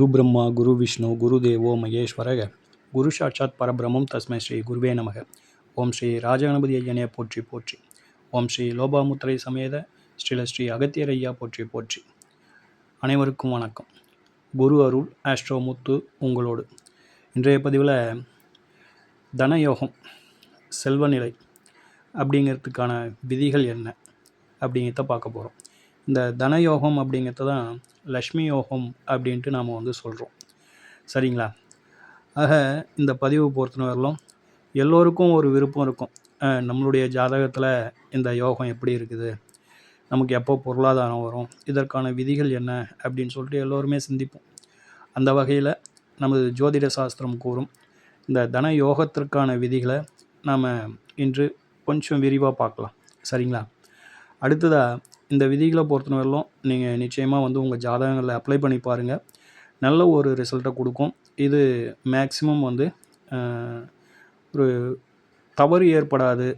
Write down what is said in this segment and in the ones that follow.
குரு பிரம்மா குரு விஷ்ணு குரு தேவோ மகேஸ்வரக. குரு சாட்சாத் பரபிரமம் தஸ்மை ஸ்ரீ குருவே நமக. ஓம் ஸ்ரீ ராஜகணபதி ஐயனே போற்றி போற்றி. ஓம் ஸ்ரீ லோபாமுத்திரை சமேத ஸ்ரீல ஸ்ரீ அகத்தியர் ஐயா போற்றி போற்றி. அனைவருக்கும் வணக்கம். குரு அருள் ஆஸ்ட்ரோ முத்து உங்களோடு. இன்றைய பதிவில் தனயோகம் செல்வநிலை அப்படிங்கிறதுக்கான விதிகள் என்ன அப்படிங்கிறத பார்க்க போகிறோம் இந்த தனயோகம் அப்படிங்கிறது தான் லக்ஷ்மி யோகம் அப்படின்ட்டு நாம் வந்து சொல்கிறோம் சரிங்களா? ஆக இந்த பதிவு பொறுத்தவரையிலும் எல்லோருக்கும் ஒரு விருப்பம் இருக்கும். நம்மளுடைய ஜாதகத்தில் இந்த யோகம் எப்படி இருக்குது? நமக்கு எப்போ பொருளாதாரம் வரும்? இதற்கான விதிகள் என்ன? அப்படின்னு சொல்லிட்டு எல்லோருமே சிந்திப்போம். அந்த வகையில் நமது ஜோதிட சாஸ்திரம் கூறும் இந்த தன யோகத்திற்கான விதிகளை நாம் இன்று கொஞ்சம் விரிவாக பார்க்கலாம். சரிங்களா? அடுத்ததாக இந்த விதிகளை பொறுத்தவரையிலும் நீங்கள் நிச்சயமாக வந்து உங்கள் ஜாதகங்களில் அப்ளை பண்ணி பாருங்கள் நல்ல ஒரு ரிசல்ட்டை கொடுக்கும். இது மேக்ஸிமம் வந்து ஒரு தவறு ஏற்படாது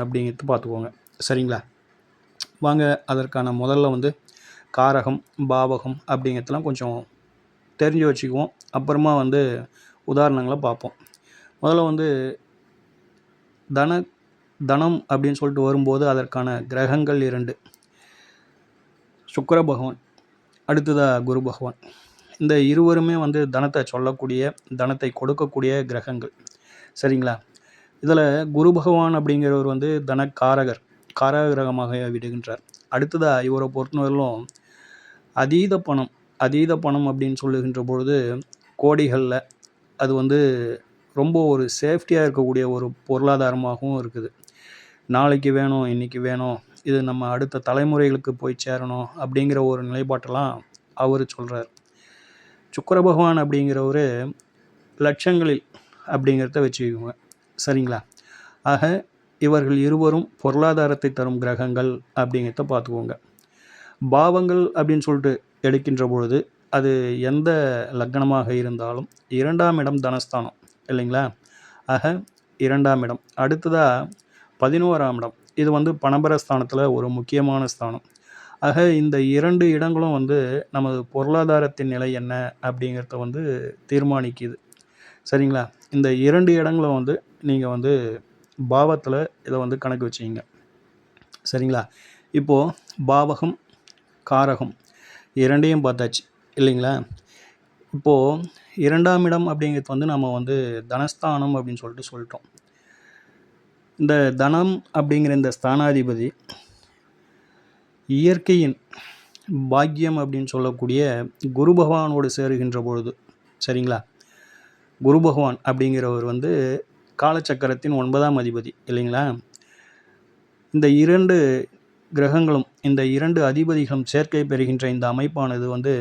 அப்படிங்கிறது பார்த்துக்கோங்க. சரிங்களா? வாங்க அதற்கான முதல்ல வந்து காரகம் பாவகம் அப்படிங்கிறதெல்லாம் கொஞ்சம் தெரிஞ்சு வச்சுக்குவோம். அப்புறமா வந்து உதாரணங்களை பார்ப்போம். முதல்ல வந்து தன தனம் அப்படின்னு சொல்லிட்டு வரும்போது அதற்கான கிரகங்கள் இரண்டு. சுக்கர பகவான் அடுத்ததாக குரு பகவான். இந்த இருவருமே வந்து தனத்தை சொல்லக்கூடிய தனத்தை கொடுக்கக்கூடிய கிரகங்கள். சரிங்களா? இதில் குரு பகவான் அப்படிங்கிறவர் வந்து தனக்காரகர் காரக கிரகமாக விடுகின்றார். அடுத்ததாக இவரை பொறுத்தவரையிலும் அதீத பணம் அதீத பணம் அப்படின்னு சொல்லுகின்ற பொழுது கோடிகளில் அது வந்து ரொம்ப ஒரு சேஃப்டியாக இருக்கக்கூடிய ஒரு பொருளாதாரமாகவும் இருக்குது. நாளைக்கு வேணும் இன்றைக்கி வேணும் இது நம்ம அடுத்த தலைமுறைகளுக்கு போய் சேரணும் அப்படிங்கிற ஒரு நிலைப்பாட்டெல்லாம் அவர் சொல்கிறார் சுக்கர பகவான் அப்படிங்கிறவர் லட்சங்களில் அப்படிங்கிறத வச்சுக்கோங்க. சரிங்களா? ஆக இவர்கள் இருவரும் பொருளாதாரத்தை தரும் கிரகங்கள் அப்படிங்கிறத பார்த்துக்கோங்க. பாவங்கள் அப்படின்னு சொல்லிட்டு எடுக்கின்ற பொழுது அது எந்த லக்னமாக இருந்தாலும் இரண்டாம் இடம் தனஸ்தானம் இல்லைங்களா? ஆக இரண்டாம் இடம். அடுத்ததாக பதினோராம் இடம். இது வந்து பணபரஸ்தானத்தில் ஒரு முக்கியமான ஸ்தானம். ஆக இந்த இரண்டு இடங்களும் வந்து நமது பொருளாதாரத்தின் நிலை என்ன அப்படிங்கிறத வந்து தீர்மானிக்குது. சரிங்களா? இந்த இரண்டு இடங்களும் வந்து நீங்கள் வந்து பாவத்தில் இதை வந்து கணக்கு வச்சிங்க சரிங்களா? இப்போது பாவகம் காரகம் இரண்டையும் பார்த்தாச்சு இல்லைங்களா? இப்போது இரண்டாம் இடம் அப்படிங்கிறது வந்து நம்ம வந்து தனஸ்தானம் அப்படின்னு சொல்லிட்டு சொல்லிட்டோம். இந்த தனம் அப்படிங்கிற இந்த ஸ்தானாதிபதி இயற்கையின் பாக்கியம் அப்படின்னு சொல்லக்கூடிய குரு பகவானோடு சேருகின்ற பொழுது சரிங்களா? குரு பகவான் அப்படிங்கிறவர் வந்து காலச்சக்கரத்தின் ஒன்பதாம் அதிபதி இல்லைங்களா? இந்த இரண்டு கிரகங்களும் இந்த இரண்டு அதிபதிகளும் சேர்க்கை பெறுகின்ற இந்த அமைப்பானது வந்து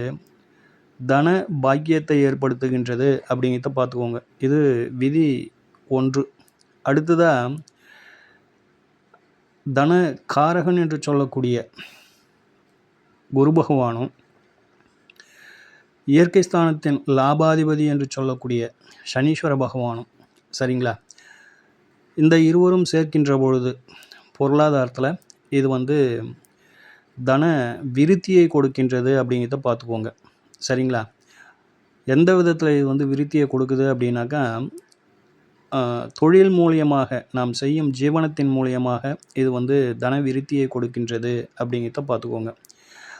தன பாக்கியத்தை ஏற்படுத்துகின்றது அப்படிங்கிறத பார்த்துக்கோங்க. இது விதி ஒன்று. அடுத்ததாக தன காரகன் என்று சொல்லக்கூடிய குரு பகவானும் இயற்கை ஸ்தானத்தின் லாபாதிபதி என்று சொல்லக்கூடிய சனீஸ்வர பகவானும் சரிங்களா? இந்த இருவரும் சேர்க்கின்ற பொழுது பொருளாதாரத்தில் இது வந்து தன விருத்தியை கொடுக்கின்றது அப்படிங்கிறத பார்த்துக்கோங்க சரிங்களா? எந்த விதத்தில் இது வந்து விருத்தியை கொடுக்குது அப்படின்னாக்கா தொழில் மூலியமாக நாம் செய்யும் ஜீவனத்தின் மூலியமாக இது வந்து தன விருத்தியை கொடுக்கின்றது அப்படிங்கிறத பார்த்துக்கோங்க.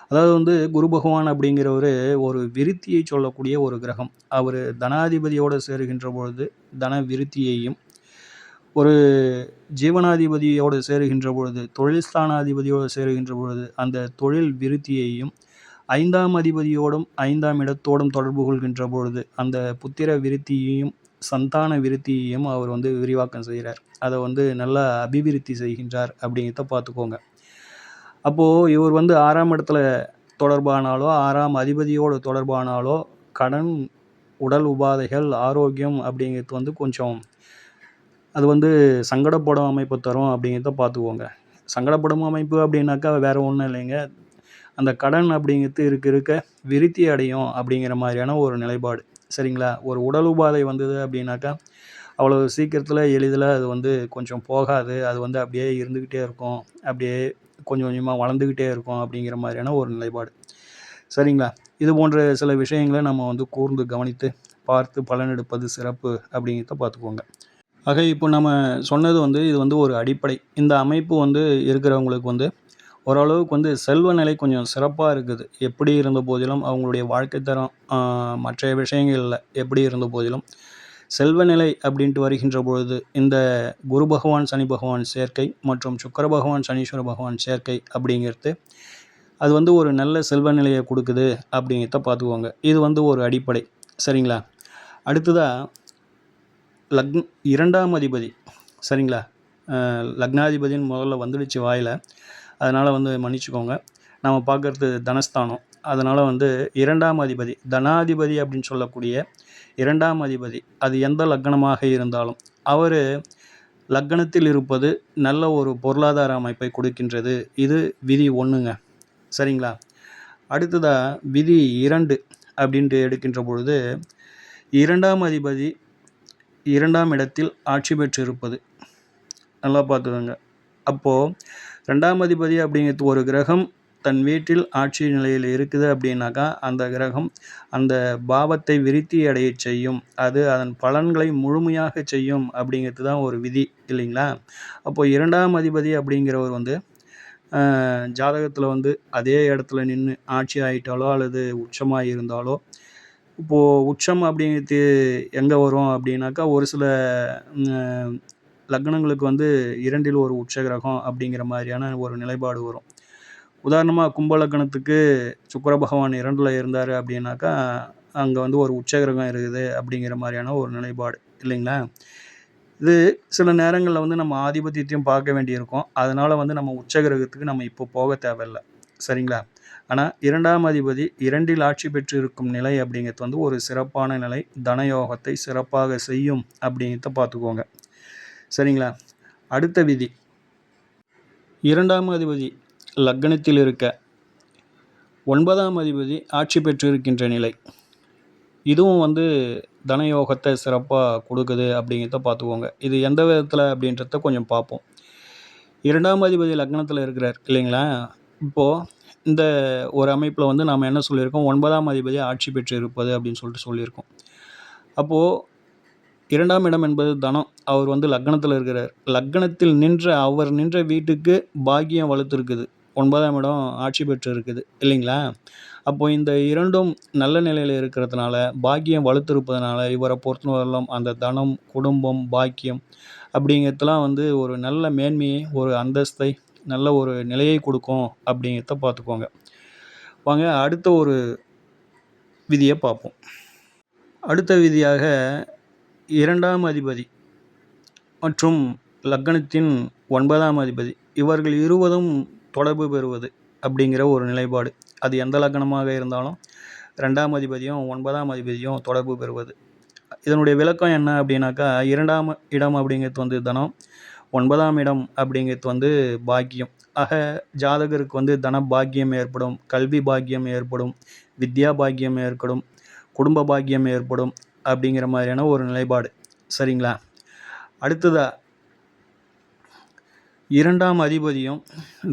அதாவது வந்து குரு பகவான் அப்படிங்கிறவர் ஒரு விருத்தியை சொல்லக்கூடிய ஒரு கிரகம். அவர் தனாதிபதியோடு சேருகின்ற பொழுது தன விருத்தியையும் ஒரு ஜீவனாதிபதியோடு சேருகின்ற பொழுது தொழில் ஸ்தானாதிபதியோடு சேருகின்ற பொழுது அந்த தொழில் விருத்தியையும் ஐந்தாம் அதிபதியோடும் ஐந்தாம் இடத்தோடும் தொடர்பு கொள்கின்ற பொழுது அந்த புத்திர விருத்தியையும் சந்தான விருத்தியையும் அவர் வந்து விரிவாக்கம் செய்கிறார். அதை வந்து நல்லா அபிவிருத்தி செய்கின்றார் அப்படிங்கிறத பார்த்துக்கோங்க. அப்போது இவர் வந்து ஆறாம் இடத்துல தொடர்பானாலோ ஆறாம் அதிபதியோடு தொடர்பானாலோ கடன் உடல் உபாதைகள் ஆரோக்கியம் அப்படிங்கிறது வந்து கொஞ்சம் அது வந்து சங்கடப்படும் அமைப்பு தரும் அப்படிங்கிறத பார்த்துக்கோங்க. சங்கடப்படும் அமைப்பு அப்படின்னாக்கா வேறு ஒன்றும் இல்லைங்க. அந்த கடன் அப்படிங்கிறது இருக்க இருக்க விருத்தி அடையும் அப்படிங்கிற மாதிரியான ஒரு நிலைப்பாடு. சரிங்களா? ஒரு உடல் உபாதை வந்தது அப்படின்னாக்கா அவ்வளோ சீக்கிரத்தில் எளிதில் அது வந்து கொஞ்சம் போகாது. அது வந்து அப்படியே இருந்துக்கிட்டே இருக்கும். அப்படியே கொஞ்சம் கொஞ்சமாக வளர்ந்துக்கிட்டே இருக்கும் அப்படிங்கிற மாதிரியான ஒரு நிலைப்பாடு. சரிங்களா? இது போன்ற சில விஷயங்களை நம்ம வந்து கூர்ந்து கவனித்து பார்த்து பலனெடுப்பது சிறப்பு அப்படிங்கிறத பார்த்துக்கோங்க. ஆக இப்போ நம்ம சொன்னது வந்து இது வந்து ஒரு அடிப்படை. இந்த அமைப்பு வந்து இருக்கிறவங்களுக்கு வந்து ஓரளவுக்கு வந்து செல்வ நிலை கொஞ்சம் சிறப்பாக இருக்குது. எப்படி இருந்த போதிலும் அவங்களுடைய வாழ்க்கை தரம் மற்ற விஷயங்களில் எப்படி இருந்த போதிலும் செல்வ நிலை அப்படின்ட்டு வருகின்ற பொழுது இந்த குரு பகவான் சனி பகவான் சேர்க்கை மற்றும் சுக்கர பகவான் சனீஸ்வர பகவான் சேர்க்கை அப்படிங்கிறது அது வந்து ஒரு நல்ல செல்வ நிலையை கொடுக்குது அப்படிங்கிறத பார்த்துக்கோங்க. இது வந்து ஒரு அடிப்படை. சரிங்களா? அடுத்ததாக லக்ன் இரண்டாம் அதிபதி. சரிங்களா? லக்னாதிபதின்னு முதல்ல வந்துடுச்சு வாயில். அதனால் வந்து மன்னிச்சுக்கோங்க. நம்ம பார்க்குறது தனஸ்தானம். அதனால் வந்து இரண்டாம் அதிபதி தனாதிபதி அப்படின்னு சொல்லக்கூடிய இரண்டாம் அதிபதி அது எந்த லக்கணமாக இருந்தாலும் அவர் லக்கணத்தில் இருப்பது நல்ல ஒரு பொருளாதார அமைப்பை கொடுக்கின்றது. இது விதி ஒன்றுங்க சரிங்களா? அடுத்ததாக விதி இரண்டு அப்படின்ட்டு எடுக்கின்ற பொழுது இரண்டாம் அதிபதி இரண்டாம் இடத்தில் ஆட்சி பெற்று இருப்பது நல்லா பார்த்துக்கோங்க. அப்போது ரெண்டாம் அதிபதி அப்படிங்கிறது ஒரு கிரகம் தன் வீட்டில் ஆட்சி நிலையில் இருக்குது அப்படின்னாக்கா அந்த கிரகம் அந்த பாவத்தை விருத்தி அடைய செய்யும். அது அதன் பலன்களை முழுமையாக செய்யும் அப்படிங்கிறது தான் ஒரு விதி இல்லைங்களா? அப்போது இரண்டாம் அதிபதி அப்படிங்கிறவர் வந்து ஜாதகத்தில் வந்து அதே இடத்துல நின்று ஆட்சி ஆகிட்டாலோ அல்லது உச்சமாக இருந்தாலோ இப்போது உச்சம் அப்படிங்கிறது எங்கே வரும் அப்படின்னாக்கா ஒரு சில லக்னங்களுக்கு வந்து இரண்டில் ஒரு உச்ச கிரகம் அப்படிங்கிற மாதிரியான ஒரு நிலைப்பாடு வரும். உதாரணமாக கும்ப லக்னத்துக்கு சுக்கர பகவான் இரண்டில் இருந்தார் அப்படின்னாக்கா அங்கே வந்து ஒரு உச்ச கிரகம் இருக்குது அப்படிங்கிற மாதிரியான ஒரு நிலைப்பாடு இல்லைங்களா? இது சில நேரங்களில் வந்து நம்ம ஆதிபத்தியத்தையும் பார்க்க வேண்டியிருக்கும். அதனால் வந்து நம்ம உச்ச கிரகத்துக்கு நம்ம இப்போ போக தேவையில்லை சரிங்களா? ஆனால் இரண்டாம் அதிபதி இரண்டில் ஆட்சி பெற்று இருக்கும் நிலை அப்படிங்கிறது வந்து ஒரு சிறப்பான நிலை. தனயோகத்தை சிறப்பாக செய்யும் அப்படிங்கிறத பார்த்துக்கோங்க. சரிங்களா? அடுத்த விதி. இரண்டாம் அதிபதி லக்னத்தில் இருக்க. ஒன்பதாம் அதிபதி ஆட்சி பெற்றிருக்கின்ற நிலை. இதுவும் வந்து தனயோகத்தை சிறப்பாக கொடுக்குது அப்படிங்கிறத பார்த்துக்கோங்க. இது எந்த விதத்தில் அப்படின்றத கொஞ்சம் பார்ப்போம். இரண்டாம் அதிபதி லக்னத்தில் இருக்கிறார் இல்லைங்களா? இப்போது இந்த ஒரு அமைப்பில் வந்து நாம் என்ன சொல்லியிருக்கோம்? ஒன்பதாம் அதிபதி ஆட்சி பெற்று இருப்பது அப்படின்னு சொல்லிட்டு சொல்லியிருக்கோம். அப்போது இரண்டாம் இடம் என்பது தனம். அவர் வந்து லக்னத்தில் இருக்கிறார். லக்னத்தில் நின்ற அவர் நின்ற வீட்டுக்கு பாக்கியம் வலுத்திருக்குது. ஒன்பதாம் இடம் ஆட்சி பெற்று இருக்குது இல்லைங்களா? அப்போது இந்த இரண்டும் நல்ல நிலையில் இருக்கிறதுனால பாக்கியம் வலுத்திருப்பதனால இவரை பொறுத்தவரையிலும் அந்த தனம் குடும்பம் பாக்கியம் அப்படிங்கிறதுலாம் வந்து ஒரு நல்ல மேன்மையை ஒரு அந்தஸ்தை நல்ல ஒரு நிலையை கொடுக்கும் அப்படிங்கிறத பார்த்துக்கோங்க. வாங்க அடுத்த ஒரு விதியை பார்ப்போம். அடுத்த விதியாக இரண்டாம் அதிபதி மற்றும் லக்னத்தின் ஒன்பதாம் அதிபதி. இவர்கள் இருவதும் தொடர்பு பெறுவது அப்படிங்கிற ஒரு நிலைப்பாடு. அது எந்த லக்னமாக இருந்தாலும் ரெண்டாம் அதிபதியும் ஒன்பதாம் அதிபதியும் தொடர்பு பெறுவது. இதனுடைய விளக்கம் என்ன அப்படின்னாக்கா இரண்டாம் இடம் அப்படிங்கிறது வந்து தனம் ஒன்பதாம் இடம் அப்படிங்கிறது வந்து பாக்கியம். ஆக ஜாதகருக்கு வந்து தன பாக்கியம் ஏற்படும் கல்வி பாக்கியம் ஏற்படும் வித்யா பாக்கியம் ஏற்படும் குடும்ப பாக்கியம் ஏற்படும் அப்படிங்கிற மாதிரியான ஒரு நிலைப்பாடு. சரிங்களா? அடுத்ததாக இரண்டாம் அதிபதியும்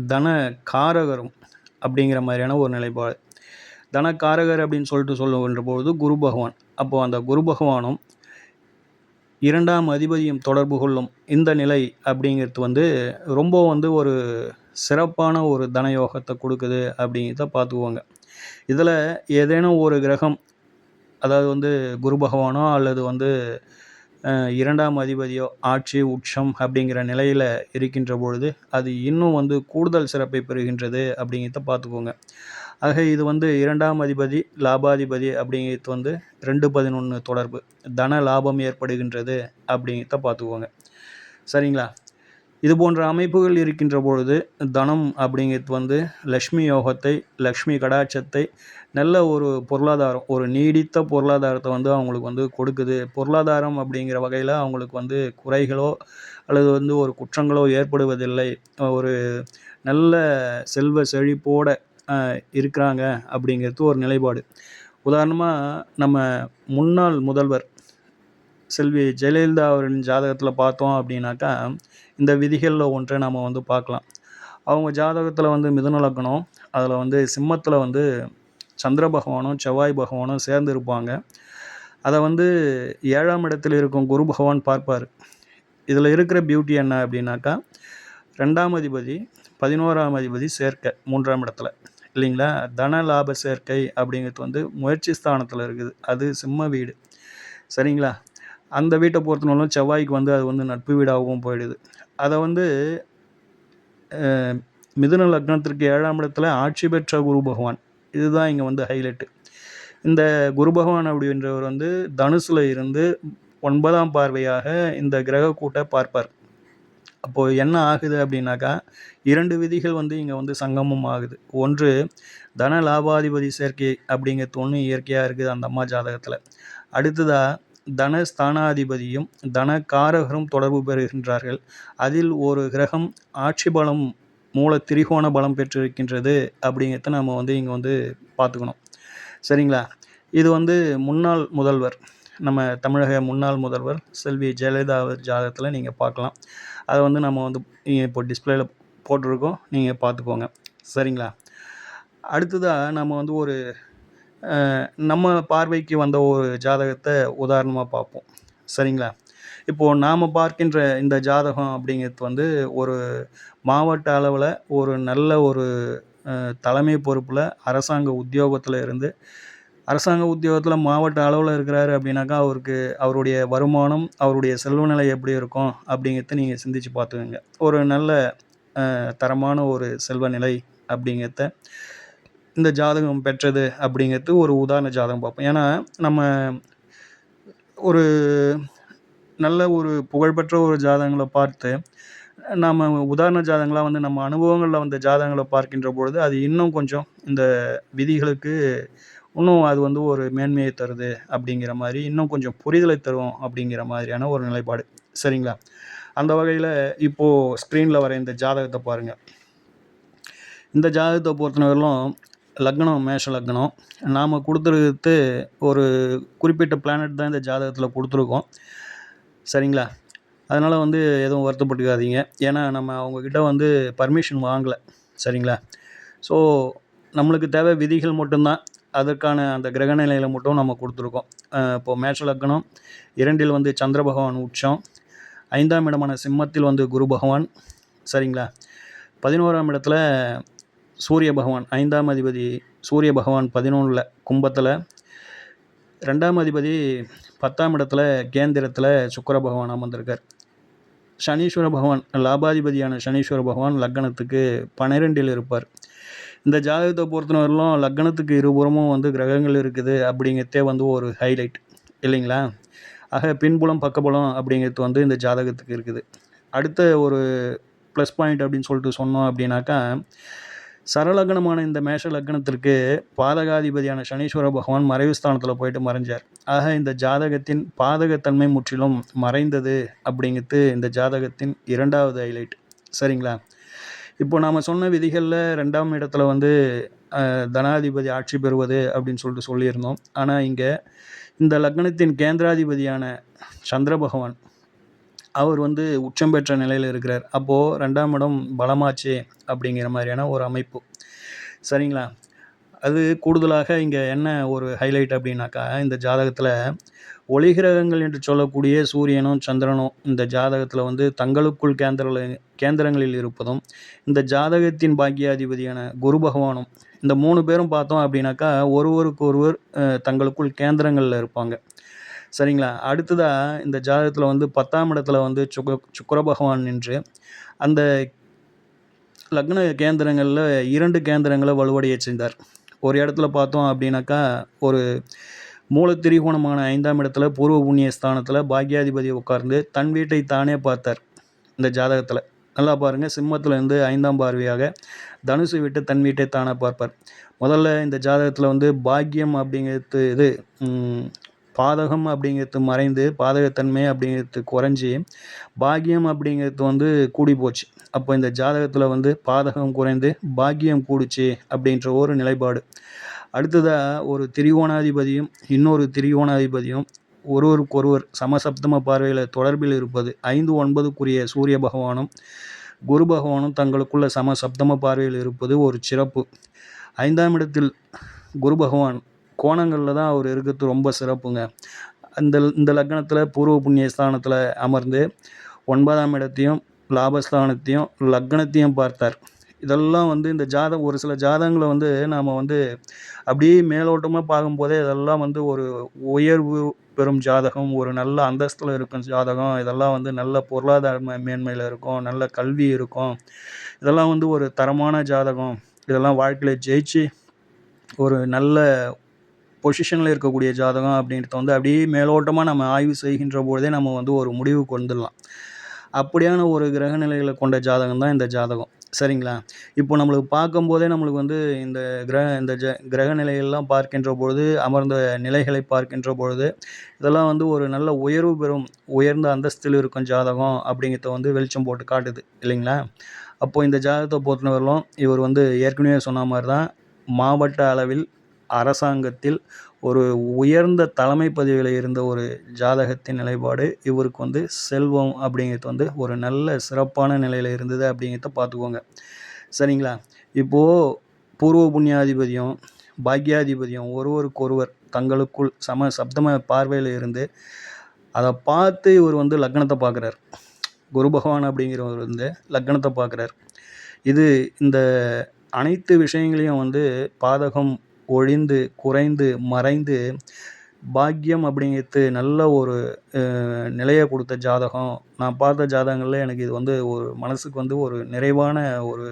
தன காரகரும் அப்படிங்கிற மாதிரியான ஒரு நிலைப்பாடு. தனக்காரகர் அப்படின்னு சொல்லிட்டு சொல்லுகின்ற பொழுது குரு பகவான். அப்போது அந்த குரு பகவானும் இரண்டாம் அதிபதியும் தொடர்பு கொள்ளும் இந்த நிலை அப்படிங்கிறது வந்து ரொம்ப வந்து ஒரு சிறப்பான ஒரு தனயோகத்தை கொடுக்குது அப்படிங்கிறத பார்த்துக்குவாங்க இதில் ஏதேனும் ஒரு கிரகம் அதாவது வந்து குரு பகவானோ அல்லது வந்து இரண்டாம் அதிபதியோ ஆட்சி உச்சம் அப்படிங்கிற நிலையில் இருக்கின்ற பொழுது அது இன்னும் வந்து கூடுதல் சிறப்பை பெறுகின்றது அப்படிங்கிறத பார்த்துக்கோங்க. ஆக இது வந்து இரண்டாம் அதிபதி லாபாதிபதி அப்படிங்கிறது வந்து ரெண்டு பதினொன்று தொடர்பு தன லாபம் ஏற்படுகின்றது அப்படிங்கிறத பார்த்துக்கோங்க. சரிங்களா? இது போன்ற அமைப்புகள் இருக்கின்ற பொழுது தனம் அப்படிங்கிறது வந்து லக்ஷ்மி யோகத்தை லக்ஷ்மி கடாட்சத்தை நல்ல ஒரு பொருளாதாரம் ஒரு நீடித்த பொருளாதாரத்தை வந்து அவங்களுக்கு வந்து கொடுக்குது. பொருளாதாரம் அப்படிங்கிற வகையில் அவங்களுக்கு வந்து குறைகளோ அல்லது வந்து ஒரு குற்றங்களோ ஏற்படுவதில்லை. ஒரு நல்ல செல்வ செழிப்போடு இருக்கிறாங்க அப்படிங்கிறது ஒரு நிலைப்பாடு. உதாரணமாக நம்ம முன்னாள் முதல்வர் செல்வி ஜெயலலிதா அவரின் ஜாதகத்தில் பார்த்தோம் அப்படின்னாக்கா இந்த விதிகளில் ஒன்றை நம்ம வந்து பார்க்கலாம். அவங்க ஜாதகத்தில் வந்து மிதுன லக்னம் அதில் வந்து சிம்மத்தில் வந்து சந்திர பகவானும் செவ்வாய் பகவானும் சேர்ந்து இருப்பாங்க. அதை வந்து ஏழாம் இடத்தில் இருக்கும் குரு பகவான் பார்ப்பார். இதில் இருக்கிற பியூட்டி என்ன அப்படின்னாக்கா ரெண்டாம் அதிபதி பதினோராம் அதிபதி சேர்க்கை மூன்றாம் இடத்துல. இல்லைங்களா? தன லாப சேர்க்கை அப்படிங்கிறது வந்து முயற்சி ஸ்தானத்தில் இருக்குது. அது சிம்ம வீடு. சரிங்களா? அந்த வீட்டை பொறுத்தனாலும் செவ்வாய்க்கு வந்து அது வந்து நட்பு வீடாகவும் போயிடுது. அதை வந்து மிதுன லக்னத்திற்கு ஏழாம் இடத்துல ஆட்சி பெற்ற குரு பகவான். இதுதான் இங்கே வந்து ஹைலைட்டு இந்த குரு பகவான் அப்படின்றவர் வந்து தனுசில் இருந்து ஒன்பதாம் பார்வையாக இந்த கிரக கூட்டை பார்ப்பார். அப்போது என்ன ஆகுது அப்படின்னாக்கா இரண்டு விதிகள் வந்து இங்கே வந்து சங்கமம் ஆகுது. ஒன்று தன லாபாதிபதி சேர்க்கை அப்படிங்கிறது ஒன்று இயற்கையாக இருக்குது அந்த அம்மா ஜாதகத்தில். அடுத்ததாக தன ஸ்தானாதிபதியும் தன காரகரும் தொடர்பு பெறுகின்றார்கள். அதில் ஒரு கிரகம் ஆட்சி பலம் மூல திரிகோண பலம் பெற்றிருக்கின்றது அப்படிங்கிறத நம்ம வந்து இங்கே வந்து பார்த்துக்கணும். சரிங்களா? இது வந்து முன்னாள் முதல்வர் நம்ம தமிழக முன்னாள் முதல்வர் செல்வி ஜெயலலிதா அவர் ஜாதகத்தில் நீங்கள் பார்க்கலாம். அதை வந்து நம்ம வந்து இப்போ டிஸ்பிளேல போட்டிருக்கோம். நீங்கள் பார்த்துக்கோங்க. சரிங்களா? அடுத்ததாக நம்ம வந்து ஒரு நம்ம பார்வைக்கு வந்த ஒரு ஜாதகத்தை உதாரணமாக பார்ப்போம். சரிங்களா? இப்போது நாம் பார்க்கின்ற இந்த ஜாதகம் அப்படிங்கிறது வந்து ஒரு மாவட்ட அளவில் ஒரு நல்ல ஒரு தலைமை பொறுப்பில் அரசாங்க உத்தியோகத்தில் இருந்து அரசாங்க உத்தியோகத்தில் மாவட்ட அளவில் இருக்கிறாரு அப்படின்னாக்கா அவருக்கு அவருடைய வருமானம் அவருடைய செல்வ நிலை எப்படி இருக்கும் அப்படிங்கிறத நீங்கள் சிந்திச்சு பார்த்துக்கோங்க. ஒரு நல்ல தரமான ஒரு செல்வ நிலை அப்படிங்கிறத இந்த ஜாதகம் பெற்றது அப்படிங்கிறது ஒரு உதாரண ஜாதகம் பார்ப்போம். ஏன்னா நம்ம ஒரு நல்ல ஒரு புகழ்பெற்ற ஒரு ஜாதகங்களை பார்த்து நாம் உதாரண ஜாதகங்களாக வந்து நம்ம அனுபவங்களில் வந்த ஜாதகங்களை பார்க்கின்ற பொழுது அது இன்னும் கொஞ்சம் இந்த விதிகளுக்கு இன்னும் அது வந்து ஒரு மேன்மையை தருது அப்படிங்கிற மாதிரி இன்னும் கொஞ்சம் புரிதலை தரும் அப்படிங்கிற மாதிரியான ஒரு நிலைப்பாடு. சரிங்களா? அந்த வகையில் இப்போது ஸ்க்ரீனில் வர இந்த ஜாதகத்தை பாருங்கள் இந்த ஜாதகத்தை பொறுத்தவரையிலும் லக்னம் மேஷ லக்னம் நாம் கொடுத்துருக்கிறது ஒரு குறிப்பிட்ட பிளானட் தான் இந்த ஜாதகத்தில் கொடுத்துருக்கோம். சரிங்களா? அதனால் வந்து எதுவும் வருத்தப்பட்டுக்காதீங்க. ஏன்னா நம்ம அவங்கக்கிட்ட வந்து பர்மிஷன் வாங்கலை. சரிங்களா? ஸோ நம்மளுக்கு தேவை விதிகள் மட்டும்தான். அதற்கான அந்த கிரக நிலையில் மட்டும் நம்ம கொடுத்துருக்கோம். இப்போது இப்போ மேஷ லக்னம் இரண்டில் வந்து சந்திர பகவான் உச்சம் ஐந்தாம் இடமான சிம்மத்தில் வந்து குரு பகவான் சரிங்களா? பதினோராம் இடத்துல சூரிய பகவான் ஐந்தாம் அதிபதி சூரிய பகவான் பதினொன்றில் கும்பத்தில் ரெண்டாம் அதிபதி பத்தாம் இடத்துல கேந்திரத்தில் சுக்கிர பகவான் அமர்ந்திருக்கார். சனீஸ்வர பகவான் லாபாதிபதியான சனீஸ்வர பகவான் லக்னத்துக்கு பன்னிரெண்டில் இருப்பார். இந்த ஜாதகத்தை பொறுத்தவரையிலும் லக்னத்துக்கு இருபுறமும் வந்து கிரகங்கள் இருக்குது அப்படிங்கிறதே வந்து ஒரு ஹைலைட் இல்லைங்களா? ஆக பின்புலம் பக்கபலம் அப்படிங்கிறது வந்து இந்த ஜாதகத்துக்கு இருக்குது. அடுத்த ஒரு ப்ளஸ் பாயிண்ட் அப்படின்னு சொல்லிட்டு சொன்னோம் அப்படின்னாக்கா சரலக்னமான இந்த மேஷ லக்னத்திற்கு பாதகாதிபதியான சனீஸ்வர பகவான் மறைவு ஸ்தானத்தில் போயிட்டு மறைஞ்சார். ஆக இந்த ஜாதகத்தின் பாதகத்தன்மை முற்றிலும் மறைந்தது அப்படிங்கிறது இந்த ஜாதகத்தின் இரண்டாவது ஹைலைட் சரிங்களா? இப்போ நாம் சொன்ன விதிகளில் ரெண்டாம் இடத்துல வந்து தனாதிபதி ஆட்சி பெறுவது அப்படின்னு சொல்லிட்டு சொல்லியிருந்தோம். ஆனால் இங்கே இந்த லக்னத்தின் கேந்திராதிபதியான சந்திர பகவான் அவர் வந்து உச்சம் பெற்ற நிலையில் இருக்கிறார். அப்போது ரெண்டாம் இடம் பலமாச்சு அப்படிங்கிற மாதிரியான ஒரு அமைப்பு. சரிங்களா? அது கூடுதலாக இங்கே என்ன ஒரு ஹைலைட் அப்படின்னாக்கா இந்த ஜாதகத்தில் ஒளிகிரகங்கள் என்று சொல்லக்கூடிய சூரியனும் சந்திரனும் இந்த ஜாதகத்தில் வந்து தங்களுக்குள் கேந்திர கேந்திரங்களில் இருப்பதும் இந்த ஜாதகத்தின் பாக்கியாதிபதியான குரு பகவானும் இந்த மூணு பேரும் பார்த்தோம் அப்படின்னாக்கா ஒருவருக்கு ஒருவர் தங்களுக்குள் கேந்திரங்களில் இருப்பாங்க. சரிங்களா? அடுத்ததாக இந்த ஜாதகத்தில் வந்து பத்தாம் இடத்துல வந்து சுக்க சுக்கர பகவான் நின்று அந்த லக்ன கேந்திரங்களில் இரண்டு கேந்திரங்களை வலுவடைய செய்தார். ஒரு இடத்துல பார்த்தோம் அப்படின்னாக்கா ஒரு மூலத்திரிகோணமான ஐந்தாம் இடத்துல பூர்வ புண்ணிய ஸ்தானத்தில் பாக்யாதிபதி உட்கார்ந்து தன் வீட்டை தானே பார்த்தார் இந்த ஜாதகத்தில். நல்லா பாருங்கள் சிம்மத்தில் இருந்து ஐந்தாம் பார்வையாக தனுசு விட்டு தன் வீட்டை தானே பார்ப்பார். முதல்ல இந்த ஜாதகத்தில் வந்து பாக்கியம் அப்படிங்கிறது இது பாதகம் அப்படிங்கிறது மறைந்து பாதகத்தன்மை அப்படிங்கிறது குறைஞ்சி பாக்கியம் அப்படிங்கிறது வந்து கூடி போச்சு அப்போ இந்த ஜாதகத்தில் வந்து பாதகம் குறைந்து பாக்கியம் கூடுச்சு அப்படின்ற ஒரு நிலைப்பாடு. அடுத்ததாக ஒரு திரிகோணாதிபதியும் இன்னொரு திரிகோணாதிபதியும் ஒருவருக்கொருவர் சமசப்தம பார்வையில் தொடர்பில் இருப்பது ஐந்து ஒன்பதுக்குரிய சூரிய பகவானும் குரு பகவானும் தங்களுக்குள்ள சமசப்தம பார்வையில் இருப்பது ஒரு சிறப்பு. ஐந்தாம் இடத்தில் குரு பகவான் கோணங்களில் தான் அவர் இருக்கிறது ரொம்ப சிறப்புங்க. இந்த இந்த லக்னத்தில் பூர்வ புண்ணிய ஸ்தானத்தில் அமர்ந்து ஒன்பதாம் இடத்தையும் லாபஸ்தானத்தையும் லக்னத்தையும் பார்த்தார். இதெல்லாம் வந்து இந்த ஜாதகம் ஒரு சில ஜாதகங்களை வந்து நாம் வந்து அப்படியே மேலோட்டமாக பார்க்கும்போதே இதெல்லாம் வந்து ஒரு உயர்வு பெறும் ஜாதகம் ஒரு நல்ல அந்தஸ்தில் இருக்கும் ஜாதகம் இதெல்லாம் வந்து நல்ல பொருளாதார மேன்மையில் இருக்கும் நல்ல கல்வி இருக்கும். இதெல்லாம் வந்து ஒரு தரமான ஜாதகம். இதெல்லாம் வாழ்க்கையில் ஜெயிச்சு ஒரு நல்ல பொசிஷனில் இருக்கக்கூடிய ஜாதகம் அப்படின்றத வந்து அப்படியே மேலோட்டமாக நம்ம ஆய்வு செய்கின்ற பொழுதே நம்ம வந்து ஒரு முடிவுக்கு வந்துடலாம். அப்படியான ஒரு கிரக நிலைகளை கொண்ட ஜாதகம் தான் இந்த ஜாதகம். சரிங்களா? இப்போ நம்மளுக்கு பார்க்கும்போதே நம்மளுக்கு வந்து இந்த கிரக இந்த ஜ கிரக நிலைகள்லாம் பார்க்கின்ற பொழுது அமர்ந்த நிலைகளை பார்க்கின்ற பொழுது இதெல்லாம் வந்து ஒரு நல்ல உயர்வு பெறும் உயர்ந்த அந்தஸ்தில் இருக்கும் ஜாதகம் அப்படிங்கிறத வந்து வெளிச்சம் போட்டு காட்டுது. இல்லைங்களா? அப்போது இந்த ஜாதகத்தை பொறுத்தவரையிலும் இவர் வந்து ஏற்கனவே சொன்ன மாதிரி தான் மாவட்ட அளவில் அரசாங்கத்தில் ஒரு உயர்ந்த தலைமை பதவியில் இருந்த ஒரு ஜாதகத்தின் நிலைப்பாடு இவருக்கு வந்து செல்வம் அப்படிங்கிறது வந்து ஒரு நல்ல சிறப்பான நிலையில் இருந்தது அப்படிங்கிறத பார்த்துக்கோங்க. சரிங்களா? இப்போது பூர்வ புண்ணியாதிபதியும் பாக்யாதிபதியும் ஒருவருக்கொருவர் தங்களுக்குள் சம சப்தம பார்வையில் இருந்து அதை பார்த்து இவர் வந்து லக்னத்தை பார்க்குறார். குரு பகவான் அப்படிங்கிறவர் வந்து லக்னத்தை பார்க்குறார். இது இந்த அனைத்து விஷயங்களையும் வந்து பாதகம் ஒழிந்து குறைந்து மறைந்து பாக்கியம் அப்படிங்கிறது நல்ல ஒரு நிலையை கொடுத்த ஜாதகம். நான் பார்த்த ஜாதகங்களில் எனக்கு இது வந்து ஒரு மனசுக்கு வந்து ஒரு நிறைவான ஒரு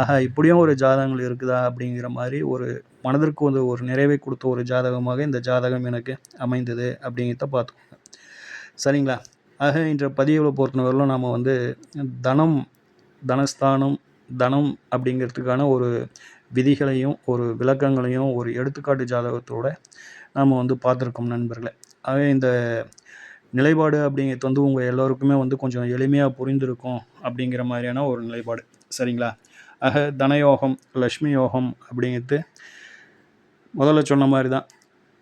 ஆஹா இப்படியும் ஒரு ஜாதகங்கள் இருக்குதா அப்படிங்கிற மாதிரி ஒரு மனதிற்கு வந்து ஒரு நிறைவை கொடுத்த ஒரு ஜாதகமாக இந்த ஜாதகம் எனக்கு அமைந்தது அப்படிங்கிறத பார்த்துக்கோங்க. சரிங்களா? ஆக இன்ற பதிவில் பொறுத்தவரையிலும் நாம் வந்து தனம் தனஸ்தானம் தனம் அப்படிங்கிறதுக்கான ஒரு விதிகளையும் ஒரு விளக்கங்களையும் ஒரு எடுத்துக்காட்டு ஜாதகத்தோடு நாம் வந்து பார்த்துருக்கோம் நண்பர்களே. ஆகவே இந்த நிலைப்பாடு அப்படிங்கிறது வந்து உங்கள் எல்லோருக்குமே வந்து கொஞ்சம் எளிமையாக புரிந்திருக்கும் அப்படிங்கிற மாதிரியான ஒரு நிலைப்பாடு. சரிங்களா? ஆக தனயோகம் லக்ஷ்மி யோகம் அப்படிங்கிறது முதல்ல சொன்ன மாதிரி தான்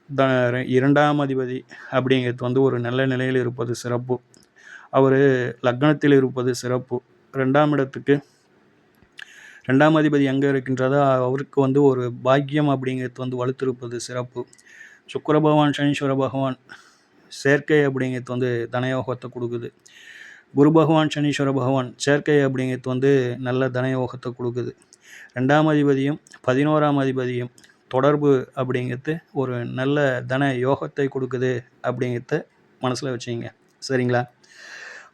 த இரண்டாம் அதிபதி அப்படிங்கிறது வந்து ஒரு நல்ல நிலையில் இருப்பது சிறப்பு. அவர் லக்னத்தில் இருப்பது சிறப்பு. ரெண்டாம் இடத்துக்கு ரெண்டாம் அதிபதி எங்கே இருக்கின்றதோ அவருக்கு வந்து ஒரு பாக்கியம் அப்படிங்கிறது வந்து வலுத்திருப்பது சிறப்பு. சுக்கர பகவான் சனீஸ்வர பகவான் சேர்க்கை அப்படிங்கிறது வந்து தனயோகத்தை கொடுக்குது. குரு பகவான் சனீஸ்வர பகவான் சேர்க்கை அப்படிங்கிறது வந்து நல்ல தனயோகத்தை கொடுக்குது. ரெண்டாம் அதிபதியும் பதினோராம் அதிபதியும் தொடர்பு அப்படிங்கிறது ஒரு நல்ல தன யோகத்தை கொடுக்குது அப்படிங்கிறத மனசில் வச்சுங்க சரிங்களா?